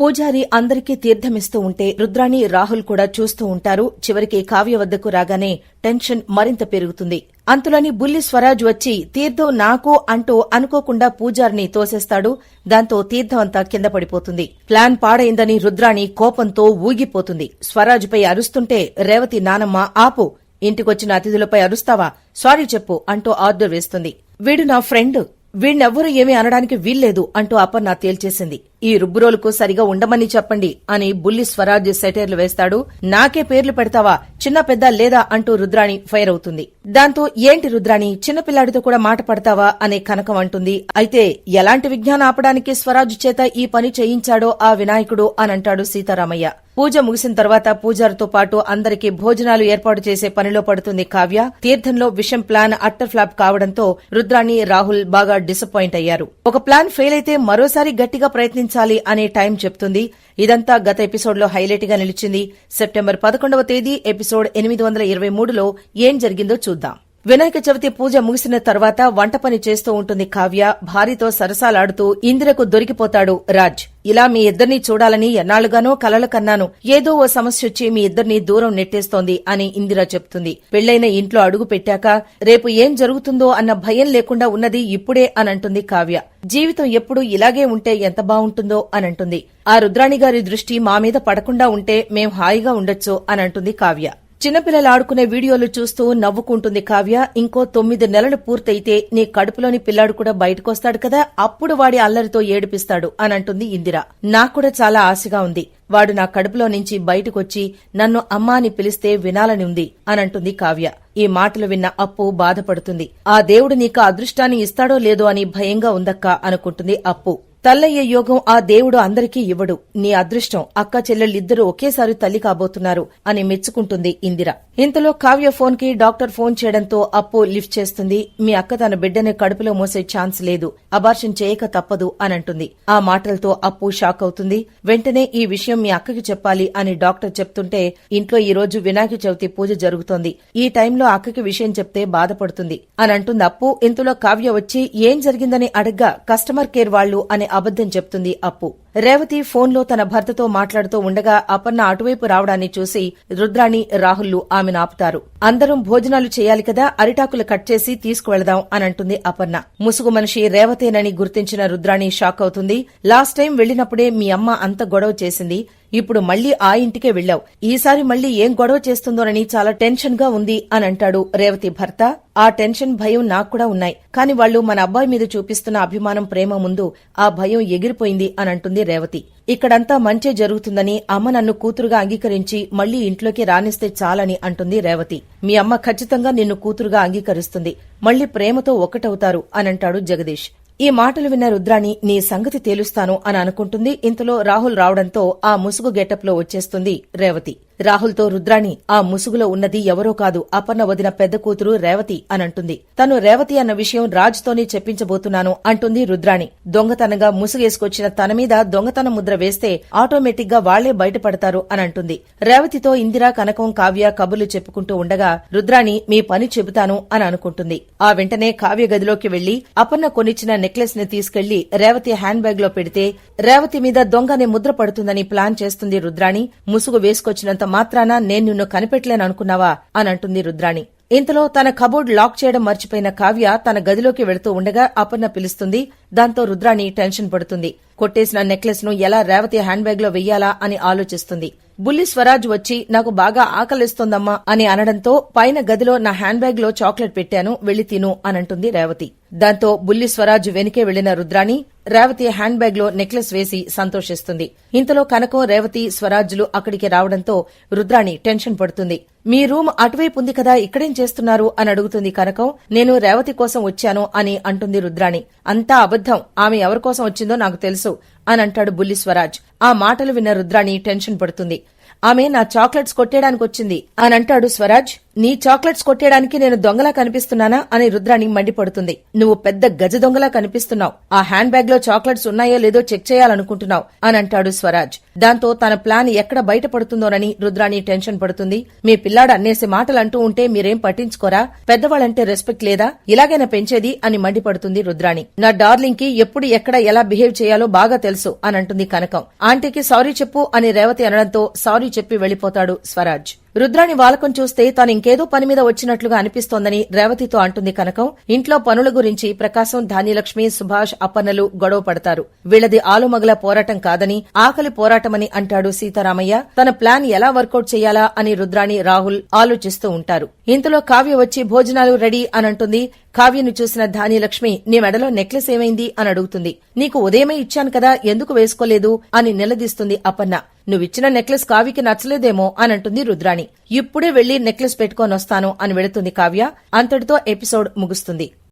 పూజారి అందరికీ తీర్థమిస్తూ ఉంటే రుద్రాణి రాహుల్ కూడా చూస్తూ ఉంటారు. చివరికి కావ్య వద్దకు రాగానే టెన్షన్ మరింత పెరుగుతుంది. అంతులోని బుల్లి స్వరాజ్ వచ్చి తీర్థం నాకు అంటూ అనుకోకుండా పూజారిని తోసేస్తాడు. దాంతో తీర్థం అంతా కింద పడిపోతుంది. ప్లాన్ పాడైందని రుద్రాణి కోపంతో ఊగిపోతుంది. స్వరాజ్పై అరుస్తుంటే రేవతి నానమ్మ ఆపు. ఇంటికొచ్చిన అతిథులపై అరుస్తావా? సారీ చెప్పు అంటూ ఆర్డర్ వేస్తుంది. వీడు నా ఫ్రెండ్. వీణ్ణెవ్వరూ ఏమీ అనడానికి వీల్లేదు అంటూ అపర్ణ తేల్చేసింది. ఈ రుబ్బురోలుకు సరిగా ఉండమని చెప్పండి అని బుల్లి స్వరాజ్ సెటైర్లు వేస్తాడు. నాకే పేర్లు పెడతావా? చిన్న పెద్ద లేదా అంటూ రుద్రాణి ఫైర్ అవుతుంది. దాంతో ఏంటి రుద్రాణి? చిన్నపిల్లాడితో కూడా మాట పడతావా? అనే కనకం అంటుంది. అయితే ఎలాంటి విజ్ఞానం ఆపడానికి స్వరాజ్ చేత ఈ పని చేయించాడో ఆ వినాయకుడు అని అంటాడు సీతారామయ్య. పూజ ముగిసిన తర్వాత పూజారితో పాటు అందరికీ భోజనాలు ఏర్పాటు చేసే పనిలో పడుతుంది కావ్య. తీర్థంలో విషం ప్లాన్ అట్టర్ ఫ్లాప్ కావడంతో రుద్రాణి రాహుల్ బాగా డిసప్పాయింట్ అయ్యారు. ఒక ప్లాన్ ఫెయిల్ అయితే మరోసారి గట్టిగా ప్రయత్నించాలి అనే టైం చెప్తుంది. ఇదంతా గత ఎపిసోడ్లో హైలైట్గా నిలిచింది. సెప్టెంబర్ పదకొండవ తేదీ ఎపిసోడ్ ఎనిమిది వందల ఇరవై మూడులో ఏం జరిగిందో చూద్దాం. వినాయక చవితి పూజ ముగిసిన తర్వాత వంట పని చేస్తూ ఉంటుంది కావ్య. భార్యతో సరసాలాడుతూ ఇందిరకు దొరికిపోతాడు రాజ్. ఇలా మీ ఇద్దరిని చూడాలని ఎన్నాళ్ళుగానో కలలు కన్నాను. ఏదో ఓ సమస్య వచ్చి మీ ఇద్దరిని దూరం నెట్టేస్తోంది అని ఇందిర చెప్తుంది. పెళ్ళైన ఇంట్లో అడుగు పెట్టాక రేపు ఏం జరుగుతుందో అన్న భయం లేకుండా ఉన్నది ఇప్పుడే అనంటుంది కావ్య. జీవితం ఎప్పుడు ఇలాగే ఉంటే ఎంత బావుంటుందో అనంటుంది ఆ రుద్రాణి గారి దృష్టి మా మీద పడకుండా ఉంటే మేం హాయిగా ఉండొచ్చు అనంటుంది కావ్య. చిన్నపిల్లలు ఆడుకునే వీడియోలు చూస్తూ నవ్వుకుంటుంది కావ్య. ఇంకో తొమ్మిది నెలలు పూర్తయితే నీ కడుపులోని పిల్లాడు కూడా బయటకొస్తాడు కదా అప్పుడు వాడి అల్లరితో ఏడిపిస్తాడు అని అంటుంది ఇందిర. నాకు కూడా చాలా ఆశగా ఉంది. వాడు నా కడుపులో నుంచి బయటకొచ్చి నన్ను అమ్మా అని పిలిస్తే వినాలని ఉంది అనంటుంది కావ్య. ఈ మాటలు విన్న అప్పు బాధపడుతుంది. ఆ దేవుడు నీకు అదృష్టాన్ని ఇస్తాడో లేదో అని భయంగా ఉందక్క అనుకుంటుంది అప్పు. తల్లయ్య యోగం ఆ దేవుడు అందరికీ ఇవ్వడు. నీ అదృష్టం అక్క చెల్లెళ్ళిద్దరూ ఒకేసారి తల్లి కాబోతున్నారు అని మెచ్చుకుంటుంది ఇందిర. ఇంతలో కావ్య ఫోన్కి డాక్టర్ ఫోన్ చేయడంతో అప్పు లిఫ్ట్ చేస్తుంది. మీ అక్క తన బిడ్డని కడుపులో మోసే ఛాన్స్ లేదు. అబార్షన్ చేయక తప్పదు అనంటుంది. ఆ మాటలతో అప్పు షాక్ అవుతుంది. వెంటనే ఈ విషయం మీ అక్కకి చెప్పాలి అని డాక్టర్ చెప్తుంటే ఇంట్లో ఈ రోజు వినాయక చవితి పూజ జరుగుతోంది. ఈ టైంలో అక్కకి విషయం చెప్తే బాధపడుతుంది. అని అంటుంది అప్పు ఇంతలో కావ్య వచ్చి ఏం జరిగిందని అడగ్గా కస్టమర్ కేర్ వాళ్ళు అనే అబద్దం చెప్తుంది అప్పు. రేవతి ఫోన్లో తన భర్తతో మాట్లాడుతూ ఉండగా అపర్ణ అటువైపు రావడాన్ని చూసి రుద్రాణి రాహుల్లు ఆమెను ఆపుతారు. అందరం భోజనాలు చేయాలి కదా అరిటాకులు కట్ చేసి తీసుకువెళదాం అని అంటుంది అపర్ణ. ముసుగు మనిషి రేవతేనని గుర్తించిన రుద్రాణి షాక్ అవుతుంది. లాస్ట్ టైం వెళ్ళినప్పుడే మీ అమ్మ అంత గొడవ చేసింది. ఇప్పుడు మళ్ళీ ఆ ఇంటికే వెళ్ళావు ఈసారి మళ్ళీ ఏం గొడవ చేస్తుందోనని చాలా టెన్షన్గా ఉంది అని అంటాడు రేవతి భర్త. ఆ టెన్షన్ భయం నాకు కూడా ఉన్నాయి. కాని వాళ్ళు మన అబ్బాయి మీద చూపిస్తున్న అభిమానం ప్రేమ ముందు ఆ భయం ఎగిరిపోయింది అని అంటుంది రేవతి. ఇక్కడంతా మంచే జరుగుతుందని అమ్మ నన్ను కూతురుగా అంగీకరించి మళ్ళీ ఇంట్లోకి రానిస్తే చాలని అంటుంది రేవతి. మీ అమ్మ ఖచ్చితంగా నిన్ను కూతురుగా అంగీకరిస్తుంది. మళ్ళీ ప్రేమతో ఒక్కటవుతారు అనంటాడు జగదీష్. ఈ మాటలు విన్న రుద్రాణి నీ సంగతి తేలుస్తాను అని అనుకుంటుంది. ఇంతలో రాహుల్ రావడంతో ఆ ముసుగు గెటప్లో వచ్చేస్తుంది రేవతి. రాహుల్తో రుద్రాణి ఆ ముసుగులో ఉన్నది ఎవరో కాదు అపర్ణ వదిన పెద్ద కూతురు రేవతి అనంటుంది తను రేవతి అన్న విషయం రాజుతోనే చెప్పించబోతున్నాను అంటుంది రుద్రాణి. దొంగతనంగా ముసుగేసుకొచ్చిన తన మీద దొంగతనం ముద్ర వేస్తే ఆటోమేటిక్గా వాళ్ళే బయటపడతారు అనంటుంది రేవతితో ఇందిరా కనకం కావ్య కబుర్లు చెప్పుకుంటూ ఉండగా రుద్రాణి మీ పని చెబుతాను అని అనుకుంటుంది. ఆ వెంటనే కావ్య గదిలోకి వెళ్ళి అపర్ణ కొనిచ్చిన నెక్లెస్ని తీసుకెళ్ళి రేవతి హ్యాండ్ బ్యాగ్లో పెడితే రేవతి మీద దొంగనే ముద్ర పడుతుందని ప్లాన్ చేస్తుంది రుద్రాణి. ముసుగు వేసుకొచ్చినంత మాత్రాన నేను నిన్ను కనిపెట్టలేననుకున్నావా? అని అంటుంది రుద్రాణి. ఇంతలో తన కబోర్డ్ లాక్ చేయడం మర్చిపోయిన కావ్య తన గదిలోకి వెళుతూ ఉండగా అపర్ణ పిలుస్తుంది. దాంతో రుద్రాణి టెన్షన్ పడుతుంది. కొట్టేసిన నెక్లెస్ను ఎలా రేవతి హ్యాండ్ బ్యాగ్లో వెయ్యాలా అని ఆలోచిస్తుంది. బుల్లి స్వరాజ్ వచ్చి నాకు బాగా ఆకలిస్తోందమ్మా అని అనడంతో పైన గదిలో నా హ్యాండ్ బ్యాగ్లో చాక్లెట్ పెట్టాను వెళ్ళి తిను అనంటుంది రేవతి. దాంతో బుల్లి స్వరాజ్ వెనుకే వెళ్ళిన రుద్రాణి రేవతి హ్యాండ్ బ్యాగ్లో నెక్లెస్ వేసి సంతోషిస్తుంది. ఇంతలో కనకం రేవతి స్వరాజ్లు అక్కడికి రావడంతో రుద్రాణి టెన్షన్ పడుతుంది. మీ రూమ్ అటువైపు ఉంది కదా ఇక్కడేం చేస్తున్నారు? అని అడుగుతుంది కనకం. నేను రేవతి కోసం వచ్చాను అని అంటుంది రుద్రాణి. అంతా అబద్దం ఆమె ఎవరి కోసం వచ్చిందో నాకు తెలుసు అని అంటాడు బుల్లి స్వరాజ్. ఆ మాటలు విన్న రుద్రాణి టెన్షన్ పడుతుంది. ఆమె నా చాక్లెట్స్ కొట్టేయడానికి వచ్చింది. అని అంటాడు స్వరాజ్. నీ చాక్లెట్స్ కొట్టేయడానికి నేను దొంగలా కనిపిస్తున్నానా? అని రుద్రాణి మండిపడుతుంది. నువ్వు పెద్ద గజ దొంగలా కనిపిస్తున్నావు. ఆ హ్యాండ్ బ్యాగ్లో చాక్లెట్స్ ఉన్నాయో లేదో చెక్ చేయాలనుకుంటున్నావు. అని అంటాడు స్వరాజ్. దాంతో తన ప్లాన్ ఎక్కడ బయటపడుతుందోనని రుద్రాణి టెన్షన్ పడుతుంది. మీ పిల్లాడు అన్నేసి మాటలు అంటూ ఉంటే మీరేం పట్టించుకోరా? పెద్దవాళ్ళంటే రెస్పెక్ట్ లేదా? ఇలాగైనా పెంచేది అని మండిపడుతుంది రుద్రాణి. నా డార్లింగ్కి ఎప్పుడు ఎక్కడ ఎలా బిహేవ్ చేయాలో బాగా తెలుసు అని అంటుంది కనకం. ఆంటీకి సారీ చెప్పు అని రేవతి అనడంతో సారీ చెప్పి వెళ్ళిపోతాడు స్వరాజ్. రుద్రాణి వాలకం చూస్తే తాను ఇంకేదో పని మీద వచ్చినట్లుగా అనిపిస్తోందని రేవతితో అంటుంది కనకం. ఇంట్లో పనుల గురించి ప్రకాశం ధాన్యలక్ష్మి సుభాష్ అప్పన్నలు గొడవ పడతారు. వీళ్ళది ఆలుమగల పోరాటం కాదని ఆకలి పోరాటమని అంటాడు సీతారామయ్య. తన ప్లాన్ ఎలా వర్కౌట్ చేయాలా అని రుద్రాణి రాహుల్ ఆలోచిస్తూ ఉంటారు. ఇంతలో కావ్య వచ్చి భోజనాలు రెడీ అని అంటుంది. కావ్యను చూసిన ధాన్యలక్ష్మి నీ మెడలో నెక్లెస్ ఏమైంది? అని అడుగుతుంది. నీకు ఉదయమే ఇచ్చాను కదా ఎందుకు వేసుకోలేదు? అని నిలదీస్తుంది అపన్న నువ్విచ్చిన నెక్లెస్ కావ్యకి నచ్చలేదేమో? అని అంటుంది రుద్రాణి. ఇప్పుడే వెళ్ళి నెక్లెస్ పెట్టుకొనొస్తాను అని వెళుతుంది కావ్య. అంతటితో ఎపిసోడ్ ముగుస్తుంది.